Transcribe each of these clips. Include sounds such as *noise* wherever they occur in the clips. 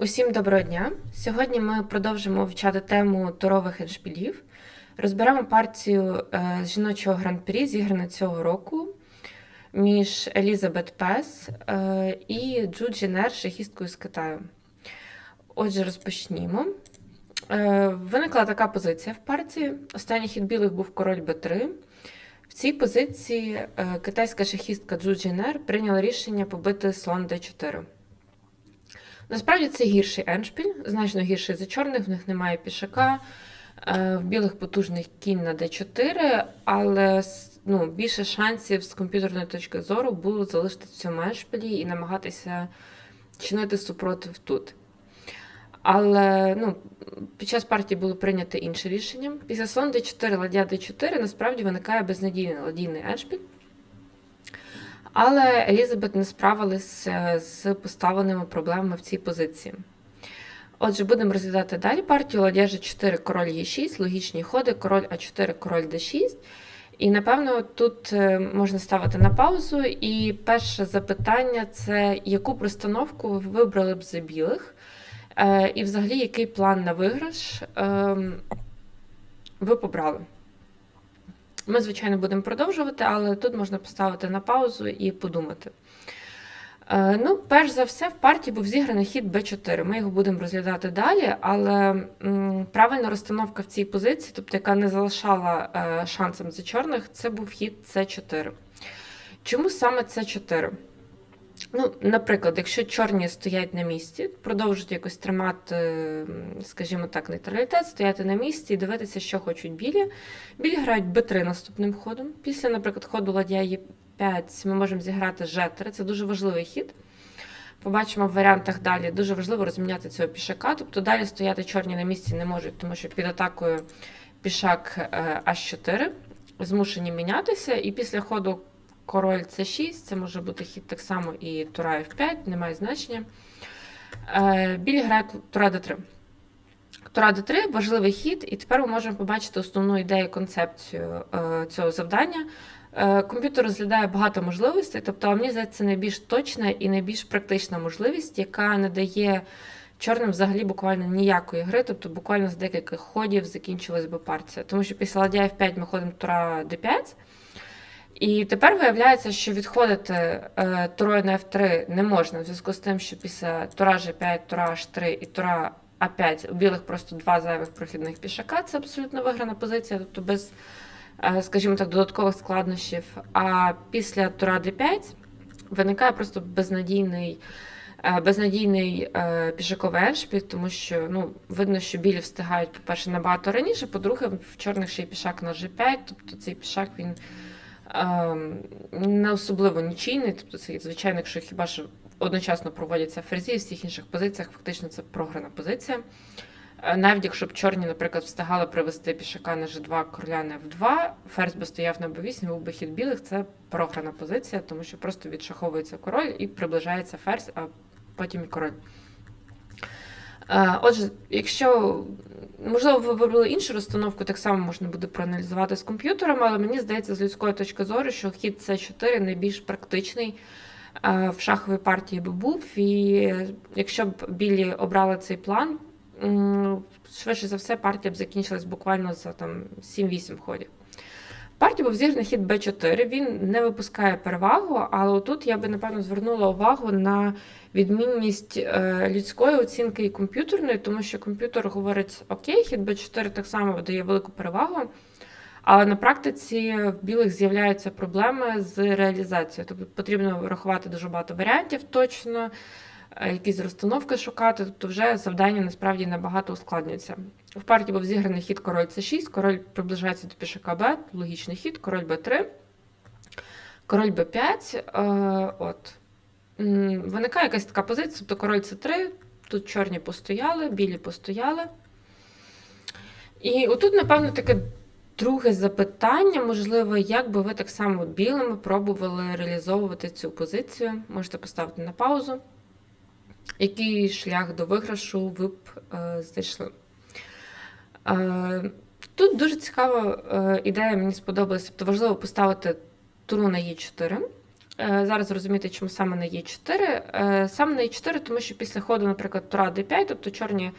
Усім доброго дня! Сьогодні ми продовжимо вивчати тему турових еншпілів. Розберемо партію е, з жіночого гран-прі, зіграну цього року між Елізабет Пес е, і Джу Джінер, шахісткою з Китаю. Отже, розпочнімо. Е, Виникла така позиція в партії. Останній хід білих був король Б3. В цій позиції китайська шахістка Джу Джінер прийняла рішення побити слон Д4. Насправді це гірший еншпіль, значно гірший за чорних, в них немає пішака, е, в білих потужних кінь на d4, але ну, більше шансів з комп'ютерної точки зору було залишити в цьому еншпілі і намагатися чинити супротив тут. Але ну, під час партії було прийнято інше рішення. Після слон d4, ладья d4 насправді виникає безнадійний ладійний еншпіль. Але Елізабет не справилася з поставленими проблемами в цій позиції. Отже, будемо розглядати далі партію. Ладья G4, король Е6, логічні ходи, король А4, король Д6. І напевно тут е, можна ставити на паузу. І перше запитання це яку пристановку ви вибрали б за білих? Е, І взагалі, який план на виграш ем, ви побрали? Ми, звичайно, будемо продовжувати, але тут можна поставити на паузу і подумати. Е, Ну, перш за все, в партії був зіграний хід Б4. Ми його будемо розглядати далі, але правильна розстановка в цій позиції, тобто яка не залишала е, шансом за чорних, це був хід С4. Чому саме С4? Ну, наприклад, якщо чорні стоять на місці, продовжують якось тримати, скажімо так, нейтралітет, стояти на місці і дивитися, що хочуть білі. Білі грають Б3 наступним ходом. Після, наприклад, ходу ладья Е5 ми можемо зіграти Ж3. Це дуже важливий хід. Побачимо в варіантах далі. Дуже важливо розміняти цього пішака. Тобто далі стояти чорні на місці не можуть, тому що під атакою пішак е, H4 змушені мінятися. І після ходу король С6, це може бути хід так само і Тура F5, немає значення. Е, Білі грають Тура Д3. Тура Д3 важливий хід, і тепер ми можемо побачити основну ідею, концепцію е, цього завдання. Е, Комп'ютер розглядає багато можливостей, тобто, мені здається, це найбільш точна і найбільш практична можливість, яка не дає чорним взагалі буквально ніякої гри, тобто буквально з декількох ходів закінчилась би партія. Тому що після ладья F5 ми ходимо Тура D5. І тепер виявляється, що відходити турою на F3 не можна, в зв'язку з тим, що після Тура G5, Тура H3 і Тура А5 у білих просто два зайвих прохідних пішака. Це абсолютно виграна позиція, тобто без, е, скажімо так, додаткових складнощів. А після Тура D5 виникає просто безнадійний. е, Безнадійний е, пішаковий еншпіль, тому що ну, видно, що білі встигають, по-перше, набагато раніше, по-друге, в чорних ще й пішак на G5, тобто цей пішак він не особливо нічийний. Тобто це, звичайно, якщо хіба що одночасно проводяться ферзі, в всіх інших позиціях фактично це програна позиція. Е, Навіть якщо б чорні, наприклад, встигали привести пішака на G2, короля на F2, ферзь би стояв на B8, був би хід білих, це програна позиція, тому що просто відшаховується король і приближається ферзь, а потім і король. Е, Отже, якщо можливо ви вибрали іншу розстановку, так само можна буде проаналізувати з комп'ютером, але мені здається, з людської точки зору, що хід С4 найбільш практичний е, в шаховій партії би був. І якщо б білі обрали цей план, швидше за все, партія б закінчилась буквально за там 7-8 ходів. В партії був зіграний хід Б4, він не випускає перевагу, але тут я би напевно звернула увагу на відмінність е, людської оцінки і комп'ютерної, тому що комп'ютер говорить: Окей, хід Б4 так само видає велику перевагу. Але на практиці в білих з'являються проблеми з реалізацією. Тобто потрібно врахувати дуже багато варіантів точно, е, якісь розстановки шукати. Тобто вже завдання насправді набагато ускладнюється. В партії був зіграний хід король С6, король приближається до пішака Б, логічний хід, король Б3, король Б5. Е, от. Виникає якась така позиція, тобто король С3, тут чорні постояли, білі постояли. І отут, напевно, таке друге запитання, можливо, як би ви так само білими пробували реалізовувати цю позицію. Можете поставити на паузу. Який шлях до виграшу ви б е, знайшли? Е, тут дуже цікава е, ідея, мені сподобалася. Тобто важливо поставити туру на Е4. Е, Зараз зрозуміти, чому саме на Е4. Е, Саме на Е4, тому що після ходу, наприклад, тура d5, тобто чорні,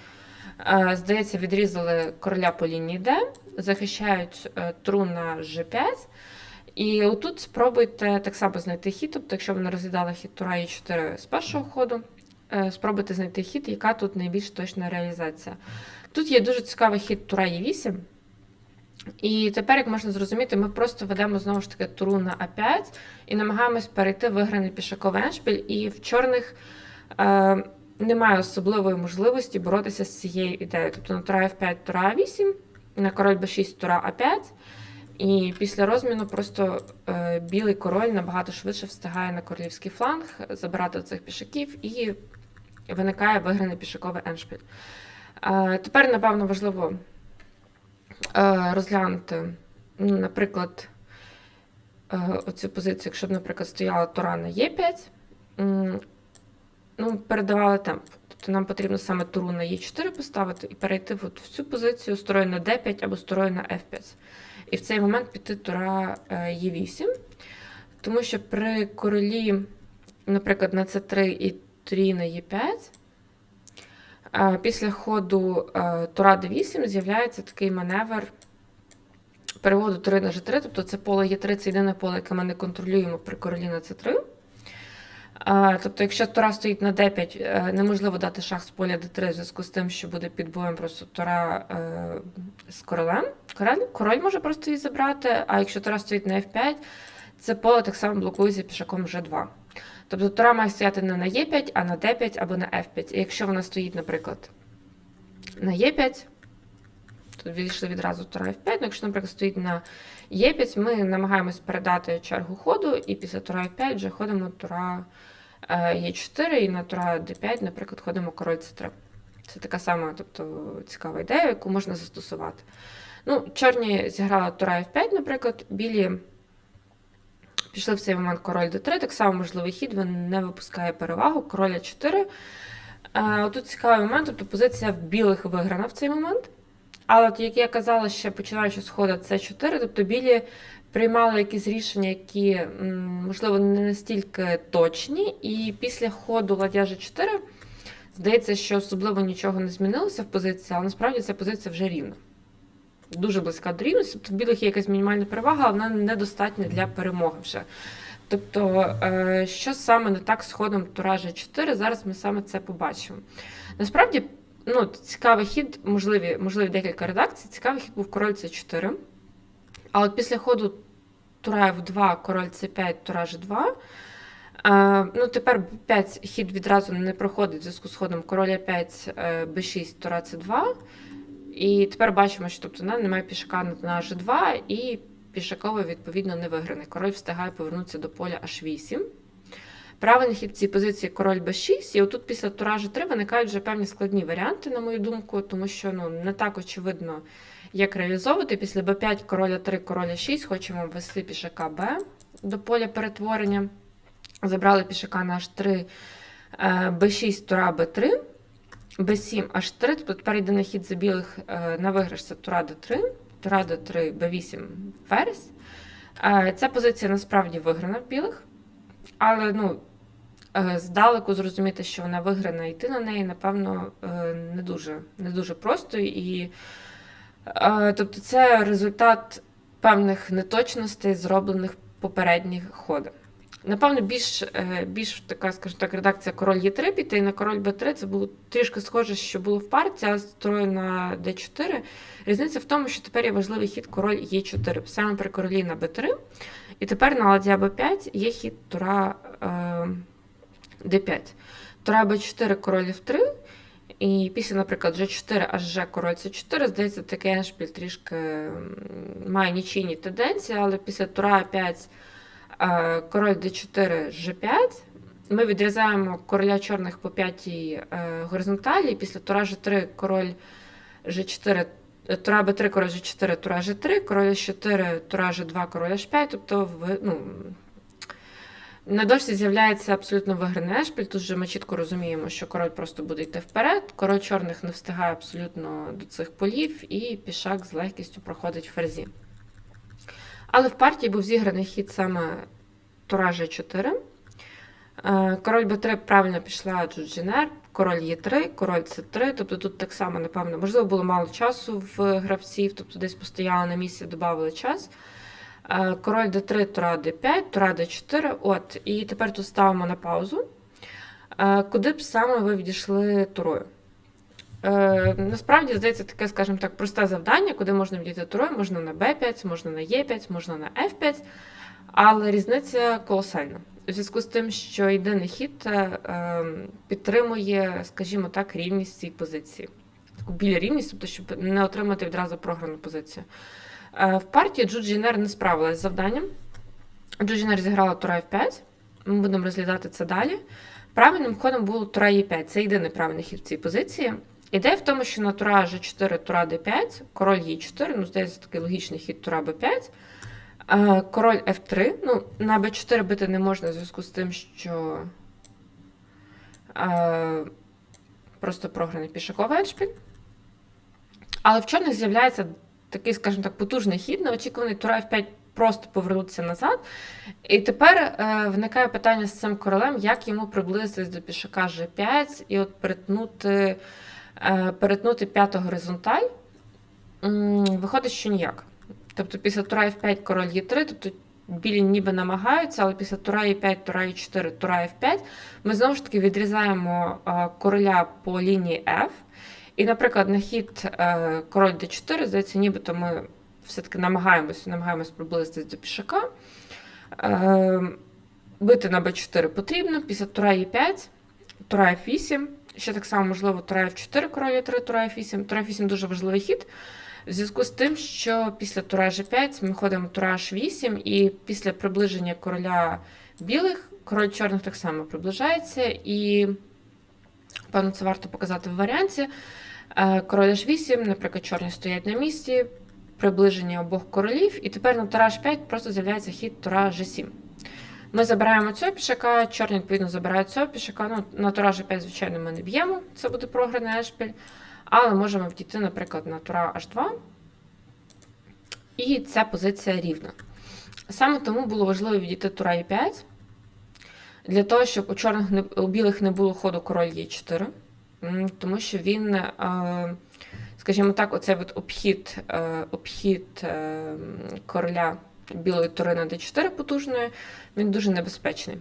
е, здається, відрізали короля по лінії D, захищають е, туру на G5. І отут спробуйте так само знайти хід, тобто, якщо ви не розглядали хід тура Е4 з першого ходу, е, спробуйте знайти хід, яка тут найбільш точна реалізація. Тут є дуже цікавий хід тура Е8. І тепер, як можна зрозуміти, ми просто ведемо знову ж таки туру на А5 і намагаємось перейти виграний пішаковий еншпіль, і в чорних е, немає особливої можливості боротися з цією ідеєю. Тобто на тура F5, тура А8, на король Б6, тура А5. І після розміну просто е, білий король набагато швидше встигає на королівський фланг забирати цих пішаків, і виникає виграний пішаковий еншпіль. Е, тепер, напевно, важливо розглянути, ну, наприклад, е, оцю позицію, якщо б, наприклад, стояла Тура на Е5, ну, передавали темп. Тобто нам потрібно саме туру на Е4 поставити і перейти от в цю позицію строю на D5 або строю на F5. І в цей момент піти тура е, Е8. Тому що при королі, наприклад, на С3 і турі на Е5, е, після ходу е, тура d8 з'являється такий маневр переводу тури на G3, тобто це поле Е3, це єдине поле, яке ми не контролюємо при королі на С3. Е, Тобто, якщо тура стоїть на d5, е, неможливо дати шах з поля d3 в зв'язку з тим, що буде під боєм просто тура е, з королем. Король, король може просто її забрати, а якщо тура стоїть на f5, це поле так само блокується пішаком G2. Тобто тура має стояти не на e5, а на d5 або на f5. І якщо вона стоїть, наприклад, на e5, то відійшли відразу тура f5. Ну, якщо, наприклад, стоїть на e5, ми намагаємось передати чергу ходу, і після тура f5 вже ходимо тура е, e4, і на тура d5, наприклад, ходимо король c3. Це така сама тобто, цікава ідея, яку можна застосувати. Ну, Чорні зіграли тура f5, наприклад, білі пішли в цей момент король d3, так само можливий хід, він не випускає перевагу, король a4. Е, Тут цікавий момент, тобто позиція в білих виграна в цей момент. Але, як я казала, ще починаючи з ходу С4, тобто білі приймали якісь рішення, які, можливо, не настільки точні. І після ходу ладья G4 здається, що особливо нічого не змінилося в позиції, але насправді ця позиція вже рівна. Дуже близька до рівності. Тобто в білих є якась мінімальна перевага, але вона недостатня для перемоги вже. Тобто, е, що саме не так з ходом Тура G4, зараз ми саме це побачимо. Насправді, ну, цікавий хід, можливі, можливі декілька редакцій. Цікавий хід був король С4. А от після ходу Тура F2, король С5, Тура G2. Е, ну, тепер 5 хід відразу не проходить в зв'язку з ходом короля 5, Б6, Тура С2. І тепер бачимо, що тобто, немає пішака на G2, і пішаковий, відповідно, не виграний. Король встигає повернутися до поля H8. Правильний хід цій позиції король Б6, і отут після тура G3 виникають вже певні складні варіанти, на мою думку, тому що ну, не так очевидно, як реалізовувати. Після Б5, короля 3, короля 6, хочемо ввести пішака Б до поля перетворення. Забрали пішака на H3, Б6, тура Б3. Б7, H3, тобто єдиний хід за білих е, на виграш це Тура Д3, Тура Д3, Б8, Ферзь. Ця позиція насправді виграна в білих, але ну, е, здалеку зрозуміти, що вона виграна, йти на неї, напевно, е, не дуже, не дуже просто. І, тобто це результат певних неточностей, зроблених попередніх ходах. Напевно, більш, е, більш така, скажімо так, редакція король Е3 піти і на король Б3 це було трішки схоже, що було в парці, а строю на Д4. Різниця в тому, що тепер є важливий хід король Е4, саме при королі на Б3. І тепер на ладья Б5 є хід тура е, Д5. Тура Б4, король F3. І після, наприклад, G4, аж G, король С4, здається, такий еншпіль трішки має нічийні тенденції, але після тура 5 Е, король d4, g5. Ми відрізаємо короля чорних по п'ятій е, горизонталі. Після тура g3, король g4, е, тура b3, король g4, тура g3, король h4, тура g2, король h5. Тобто в, ну, на дошці з'являється абсолютно виграний ешпіль. Тут же ми чітко розуміємо, що король просто буде йти вперед. Король чорних не встигає абсолютно до цих полів, і пішак з легкістю проходить ферзі. Але в партії був зіграний хід саме тура G4. Е, Король Б3 правильно пішла Джуджінер, король Е3, король С3. Тобто тут так само, напевно, можливо, було мало часу в гравців, тобто десь постояли на місці, додали час. Е, Король Д3, тура Д5, тура Д4. От, і тепер тут ставимо на паузу. Е, Куди б саме ви відійшли турою? Е, насправді, здається, таке, скажімо так, просте завдання, куди можна відійти турою, можна на Б5, можна на Е5, можна на F5, але різниця колосальна. У зв'язку з тим, що єдиний хід е, е, підтримує, скажімо так, рівність цій позиції. Таку біля рівність, тобто, щоб не отримати відразу програну позицію. Е, в партії Джуджінер не справилась з завданням. Джуджінер зіграла тура F5. Ми будемо розглядати це далі. Правильним ходом було тура Е5. Це єдиний правильний хід в цій позиції. Ідея в тому, що на тура G4, тура D5, король Е4, ну, здається, такий логічний хід тура Б5. Е, Король F3. Ну, на Б4 бити не можна в зв'язку з тим, що е, просто програний пішаковий еншпіль. Але в чорних з'являється такий, скажімо так, потужний хід, неочікуваний тура F5 просто повернутися назад. І тепер е, виникає питання з цим королем, як йому приблизитись до пішака G5 і от перетнути, перетнути п'яту горизонталь. Виходить, що ніяк. Тобто після тура F5 король Е3, тобто білі ніби намагаються, але після тура Е5, тура Е4, тура F5 ми знову ж таки відрізаємо е, короля по лінії F. І, наприклад, на хід е, король d4, здається, нібито ми все-таки намагаємося, намагаємось приблизитись до пішака. Е, бити на b4 потрібно, після тура e5, тура f8, ще так само, можливо, тура f4, король e3, тура f8. Тура f8 дуже важливий хід. В зв'язку з тим, що після тура g5 ми ходимо тура h8, і після приближення короля білих, король чорних так само приближається, і, певно, це варто показати в варіанті. Е, Король H8, наприклад, чорні стоять на місці, приближення обох королів, і тепер на тура H5 просто з'являється хід тура G7. Ми забираємо цього пішака, чорні, відповідно, забирають цього пішака. Ну, на тура G5, звичайно, ми не б'ємо, це буде програний ешпіль. Але можемо вдійти, наприклад, на тура H2. І ця позиція рівна. Саме тому було важливо відійти тура E5, для того, щоб у чорних не, у білих не було ходу король Е4. Тому що він, е, скажімо так, оцей от обхід, е, обхід е, короля білої турини d4 потужної, він дуже небезпечний.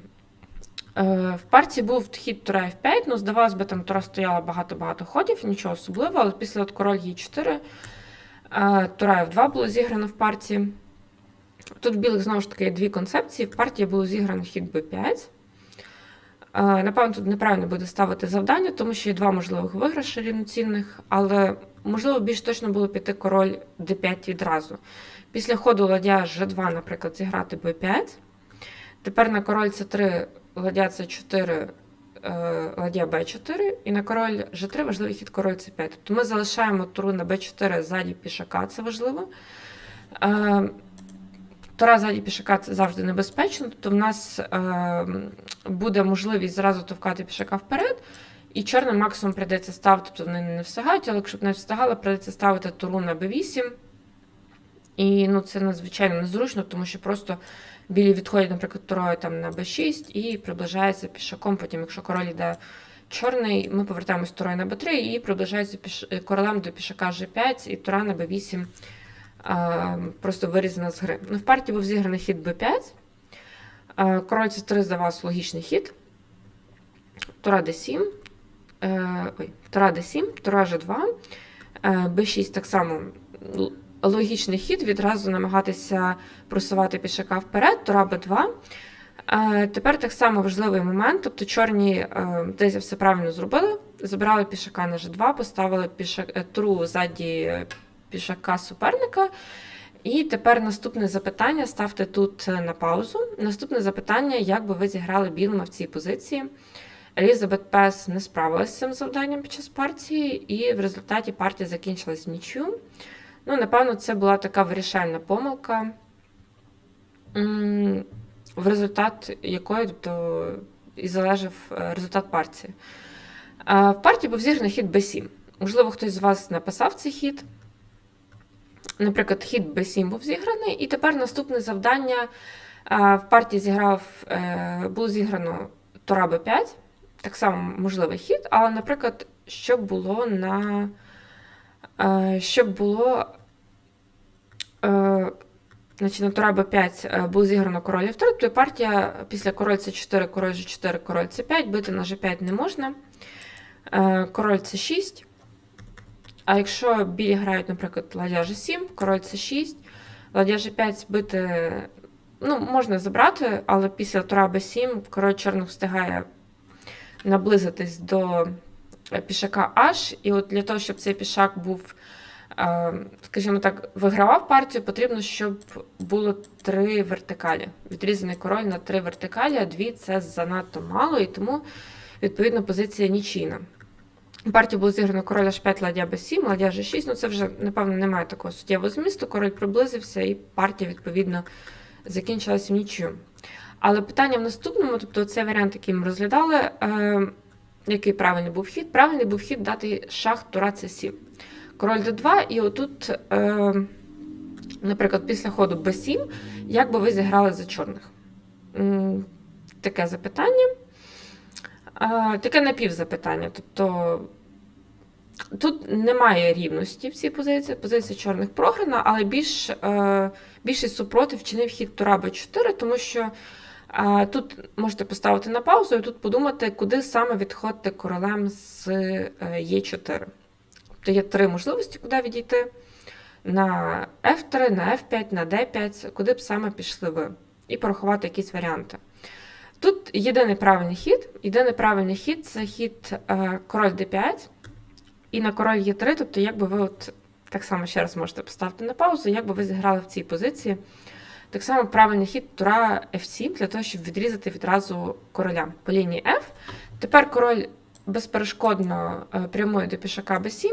Е, В партії був хід тура F5, ну, здавалось би, там тура стояла багато-багато ходів, нічого особливого, але після от король Е4, е, тура F2 було зіграно в партії. Тут в білих знову ж таки дві концепції. В партії було зіграно хід b5. Е, Напевно, тут неправильно буде ставити завдання, тому що є два можливих виграші рівноцінних, але можливо більш точно було піти король d5 відразу. Після ходу ладья g2, наприклад, зіграти b5. Тепер на король c3 ладья c4, е, ладья b4, і на король g3 важливий хід король c5. Тобто ми залишаємо туру на b4 ззаді пішака, це важливо. Тура ззаді пішака це завжди небезпечно, тобто в нас е, буде можливість зразу товкати пішака вперед, і чорним максимум прийдеться ставити, тобто вони не встигають, але якщо б не встигали, прийдеться ставити туру на b8. І ну, це надзвичайно незручно, тому що просто білі відходять, наприклад, турою там на b6 і приближається пішаком. Потім, якщо король йде чорний, ми повертаємось турою на b3 і приближається піш... королем до пішака g5, і тура на b8 а, просто вирізана з гри. Ну, в партії був зіграний хід b5. Король c3 здавався логічний хід. Тура d7. Е, ой, Тура d7, тура g2. Е, b6 так само логічний хід, відразу намагатися просувати пішака вперед, тура b2. Е, Тепер так само важливий момент. Тобто чорні е, десь все правильно зробили. Забрали пішака на g2, поставили пішак, е, туру ззаді пішака суперника. І тепер наступне запитання. Ставте тут е, на паузу. Наступне запитання: як би ви зіграли білими в цій позиції? Елізабет Пес не справилася з цим завданням під час партії, і в результаті партія закінчилась нічю. Ну, напевно, це була така вирішальна помилка, в результат якої тобто, і залежав е, результат партії. Е, В партії був зіграний хід b7. Можливо, хтось з вас написав цей хід. Наприклад, хід b7 був зіграний, і тепер наступне завдання В партії зіграв, е, було зіграно Тура Б5, так само можливий хід, але, наприклад, що було на. е, Що було. е, Значить, на Тура Б5 е, було зіграно король F3, тобто партія після король С4, король G4, король С5, бити на G5 не можна. Король С6. А якщо білі грають, наприклад, ладья G7, король С6, ладья G5 бити ну, можна забрати, але після Тура Б7 король чорних встигає наблизитись до е, пішака H. І от для того, щоб цей пішак був, е, скажімо так, вигравав партію, потрібно, щоб було три вертикалі. Відрізаний король на три вертикалі, а дві це занадто мало, і тому, відповідно, позиція нічийна. Партія було зіграно король H5, ладья Б7, ладья G6. Ну, це вже, напевно, немає такого суттєвого змісту. Король приблизився, і партія, відповідно, закінчилася нічю. Але питання в наступному, тобто цей варіант, який ми розглядали, е, який правильний був хід? Правильний був хід дати шах Тура С7. Король Д2, і отут, е, наприклад, після ходу Б7, як би ви зіграли за чорних? Таке запитання. Е, таке напівзапитання. Тобто тут немає рівності в цій позиції. Позиція чорних програна, але більш, е, більший супротив чинив хід Тура Б4, тому що е, тут можете поставити на паузу і тут подумати, куди саме відходити королем з е, Е4. Тобто є три можливості, куди відійти. На F3, на F5, на D5, куди б саме пішли ви, і порахувати якісь варіанти. Тут єдиний правильний хід. Єдиний правильний хід це хід е, король D5 і на король Е3, тобто, якби ви от так само ще раз можете поставити на паузу, як би ви зіграли в цій позиції. Так само правильний хід тура F7 для того, щоб відрізати відразу короля по лінії F. Тепер король безперешкодно е, прямує до пішака B7,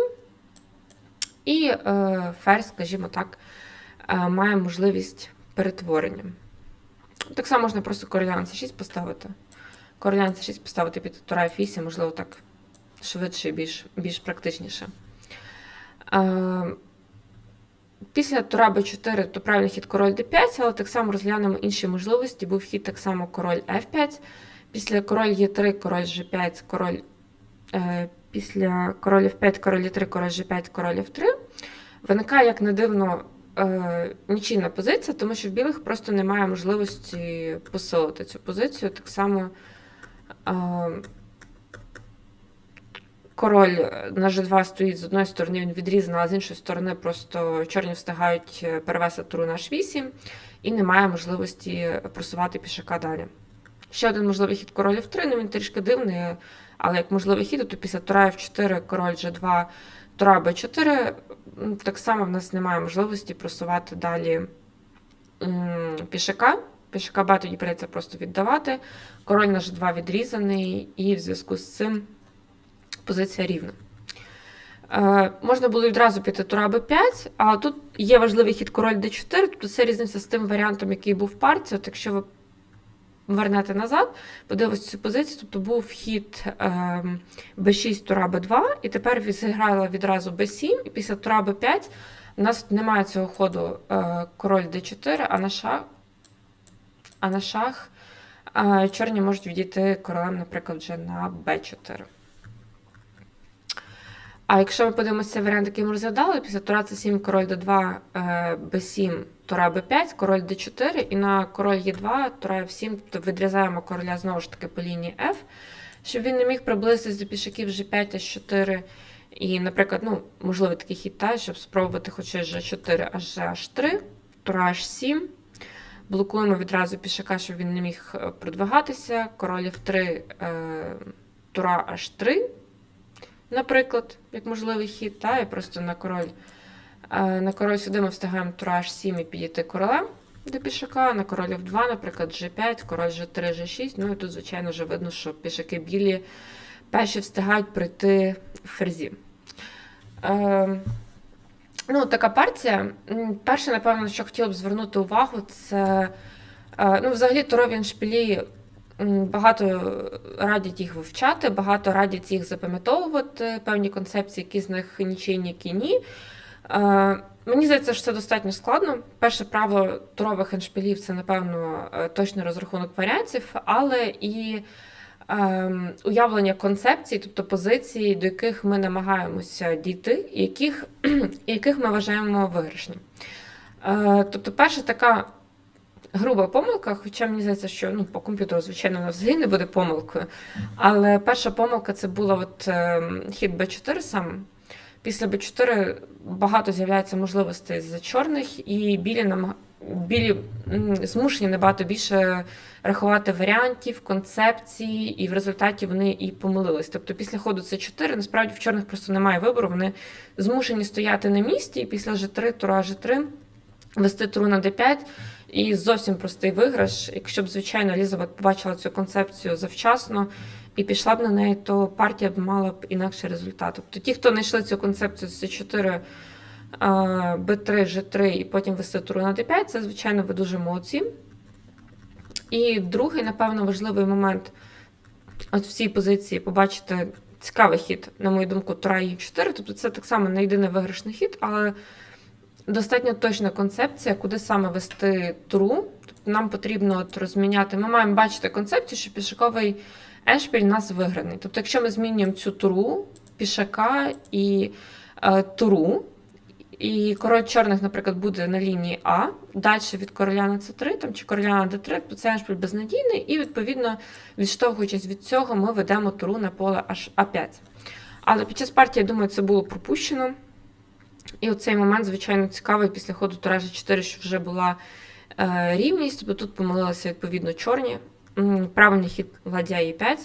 і е, ферзь, скажімо так, е, має можливість перетворення. Так само можна просто короля на c6 поставити. Короля на c6 поставити під тура F8, можливо, так швидше більш, більш практичніше. Е, Після тура Б4 то правильний хід король d5, але так само розглянемо інші можливості. Був хід так само король F5. Після король Е3, король G5, король. Е, після король F5, король Е3, король G5, король F3. Виникає, як не дивно, е, нічийна позиція, тому що в білих просто немає можливості посилити цю позицію. Так само. Е, Король на G2 стоїть з одної сторони, він відрізаний, а з іншої сторони просто чорні встигають е, перевести туру на H8 і немає можливості просувати пішака далі. Ще один можливий хід король F3, ну він трішки дивний, але як можливий хід, то після тура F4, король G2, тура B4, так само в нас немає можливості просувати далі пішака. Пішака Б тоді прийдеться просто віддавати. Король на G2 відрізаний, і в зв'язку з цим позиція рівна. Е, можна було відразу піти тура Б5, а тут є важливий хід король Д4, тобто це різниця з тим варіантом, який був в партії. От якщо ви вернете назад, подивитися цю позицію, тобто був хід е, Б6, тура Б2, і тепер зіграла відразу Б7, і після тура Б5 у нас немає цього ходу е, король Д4, а на шах, а на шах е, чорні можуть відійти королем, наприклад, вже на Б4. А якщо ми подивимося варіант, який ми розглядали, після тура С7, король Д2, Б7, тура Б5, король Д4, і на король Е2, тура F7, тобто відрізаємо короля знову ж таки по лінії F, щоб він не міг приблизитись до пішаків G5, H4. І, наприклад, ну, можливо, такий хід, та, щоб спробувати хоча G4, аж H3, тура H7. Блокуємо відразу пішака, щоб він не міг е, продвигатися. Король F3, е, тура H3 наприклад, як можливий хід, та, і просто на король. е, На король сюди ми встигаємо тура H7 і підійти королем до пішака, на король F2, наприклад, G5, король G3, G6. Ну і тут, звичайно, вже видно, що пішаки білі перші встигають прийти в ферзі. Е, ну, така партія. Перше, напевно, що хотіла б звернути увагу, це е, ну, взагалі турові шпілі М, Багато радять їх вивчати, багато радять їх запам'ятовувати, певні концепції, які з них нічийні, які ні. Е, Мені здається, що це достатньо складно. Перше правило турових еншпілів це, напевно, е, точний розрахунок варіантів, але і ем, уявлення концепцій, тобто позицій, до яких ми намагаємося дійти, і яких, *clears throat* яких ми вважаємо виграшним. Е, Тобто, перша така груба помилка, хоча мені здається, що ну, по комп'ютеру, звичайно, вона взагалі не буде помилкою. Але перша помилка це була от, ем, хід Б4 сам. Після Б4 багато з'являється можливостей за чорних, і білі нам білі змушені набагато більше рахувати варіантів, концепцій, і в результаті вони і помилились. Тобто після ходу С4 насправді в чорних просто немає вибору. Вони змушені стояти на місці, і після Ж3, тура Ж3 вести туру на Д5. І зовсім простий виграш. Якщо б, звичайно, Ліза б побачила цю концепцію завчасно і пішла б на неї, то партія б мала б інакший результат. Тобто ті, хто знайшли цю концепцію з С4, Б3, Ж3 і потім вести туру на Д5, це, звичайно, ви дуже молодці. І другий, напевно, важливий момент от в цій позиції побачити цікавий хід, на мою думку, тура Е4. Тобто це так само не єдиний виграшний хід, але достатньо точна концепція, куди саме вести туру. Тобто нам потрібно от розміняти. Ми маємо бачити концепцію, що пішаковий еншпіль у нас виграний. Тобто, якщо ми змінюємо цю туру, пішака і е, туру, і король чорних, наприклад, буде на лінії А, далі від короля на С3 там, чи короля на Д3, то це еншпіль безнадійний, і відповідно, відштовхуючись від цього, ми ведемо туру на поле аж А5. Але під час партії, я думаю, це було пропущено. І оцей момент, звичайно, цікавий після ходу тура G4, що вже була е, рівність, тобто тут помилилися відповідно чорні. Правильний хід ладья Е5.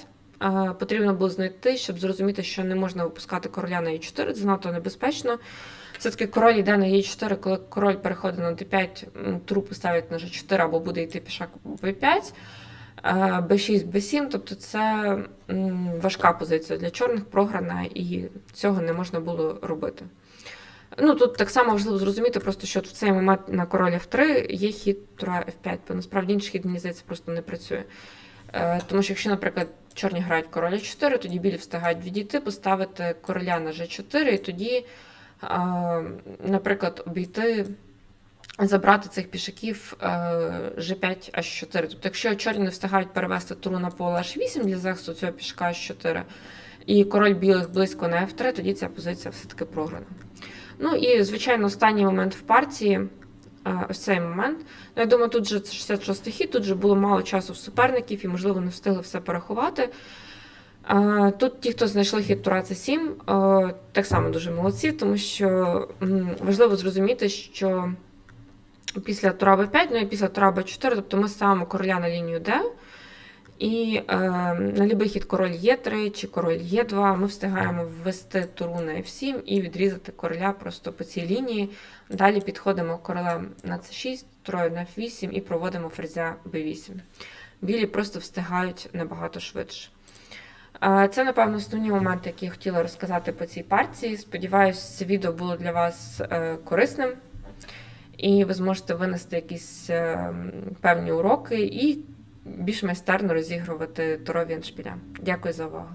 Е, потрібно було знайти, щоб зрозуміти, що не можна випускати короля на Е4, це занадто небезпечно. Все-таки король йде на Е4, коли король переходить на d5, трупи ставить на G4 або буде йти пішак b5, е, b6, b7. Тобто це важка позиція для чорних, програна, і цього не можна було робити. Ну, тут так само важливо зрозуміти, просто що в цей момент на король F3 є хід тура F5, бо насправді інший хід, мені здається, просто не працює. Е, тому що якщо, наприклад, чорні грають короля 4, тоді білі встигають відійти, поставити короля на G4, і тоді, е, наприклад, обійти, забрати цих пішаків е, G5, H4. Тобто, якщо чорні не встигають перевести туру на поле H8 для захисту цього пішака H4, і король білих близько на F3, тоді ця позиція все-таки програна. Ну і, звичайно, останній момент в партії. Ось цей момент. Ну, я думаю, тут же це 66-й хід, тут же було мало часу в суперників і, можливо, не встигли все порахувати. Тут ті, хто знайшли хід Тура це 7, е, так само дуже молодці, тому що важливо зрозуміти, що після Тура Б5, ну і після Тура Б4, тобто ми ставимо короля на лінію Д, і е, на любий хід король Е3 чи король Е2 ми встигаємо ввести туру на F7 і відрізати короля просто по цій лінії. Далі підходимо королем на С6, трою на F8 і проводимо ферзя B8. Білі просто встигають набагато швидше. Е, Це, напевно, основні моменти, які я хотіла розказати по цій партії. Сподіваюсь, це відео було для вас е, корисним, і ви зможете винести якісь е, певні уроки і більш майстерно розігрувати турові іншпіля. Дякую за увагу.